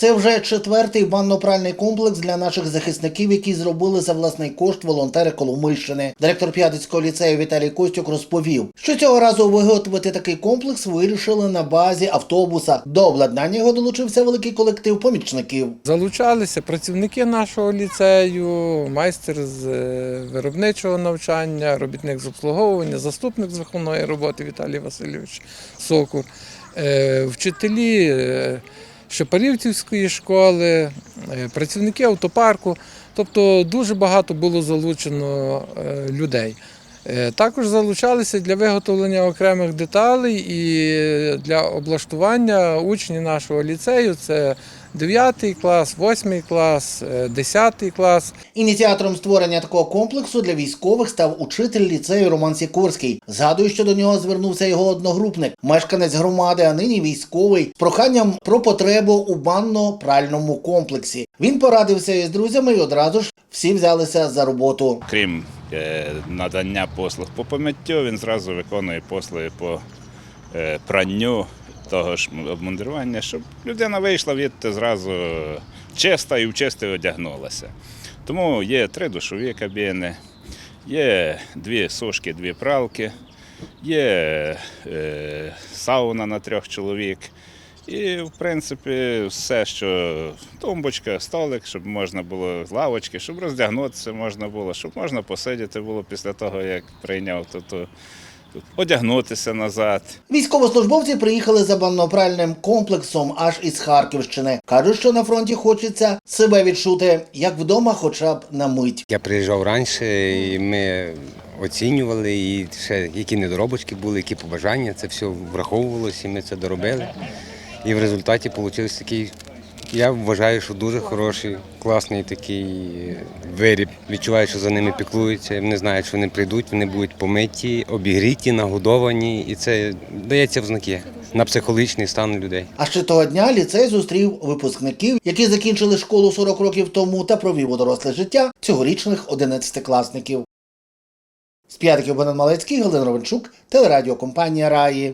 Це вже четвертий банно-пральний комплекс для наших захисників, які зробили за власний кошт волонтери Коломийщини. Директор П'ятицького ліцею Віталій Костюк розповів, що цього разу виготовити такий комплекс вирішили на базі автобуса. До обладнання його долучився великий колектив помічників. Залучалися працівники нашого ліцею, майстер з е, виробничого навчання, робітник з обслуговування, заступник з виховної роботи Віталій Васильович Сокур, е, вчителі е, Шепарівцівської школи, е, працівники автопарку. Тобто дуже багато було залучено е, людей. Е, Також залучалися для виготовлення окремих деталей і для облаштування учнів нашого ліцею. Це 9 клас, 8 клас, е, 10 клас. Ініціатором створення такого комплексу для військових став учитель ліцею Роман Сікорський. Згадую, що до нього звернувся його одногрупник, мешканець громади, а нині військовий, з проханням про потребу у банно-пральному комплексі. Він порадився із друзями і одразу ж всі взялися за роботу. Крім е, надання послуг по помиттю, він зразу виконує послуги по е, пранню того ж обмундирування, щоб людина вийшла відти зразу чиста і в чисте одягнулася. Тому є три душові кабіни, є дві сушки, дві пралки, є е, сауна на трьох чоловік. І, в принципі, все, що тумбочка, столик, щоб можна було лавочки, щоб роздягнутися можна було, щоб можна посидіти було після того, як прийняв, то одягнутися назад. Військовослужбовці приїхали за банно-пральним комплексом аж із Харківщини. кажуть, що на фронті хочеться себе відчути, як вдома, хоча б на мить. Я приїжджав раніше, і ми оцінювали, і ще які недоробочки були, які побажання. Це все враховувалося, і ми це доробили. І в результаті вийшов такий, я вважаю, що дуже хороший, класний такий виріб. Відчуваю, що за ними піклуються. Вони знають, що вони прийдуть, вони будуть помиті, обігріті, нагодовані, і це дається в знаки на психологічний стан людей. А ще того дня ліцей зустрів випускників, які закінчили школу 40 років тому та провів у доросле життя цьогорічних 11-класників. З п'ятиків Богдан Малецький, Галина Ровенчук, телерадіокомпанія Раї.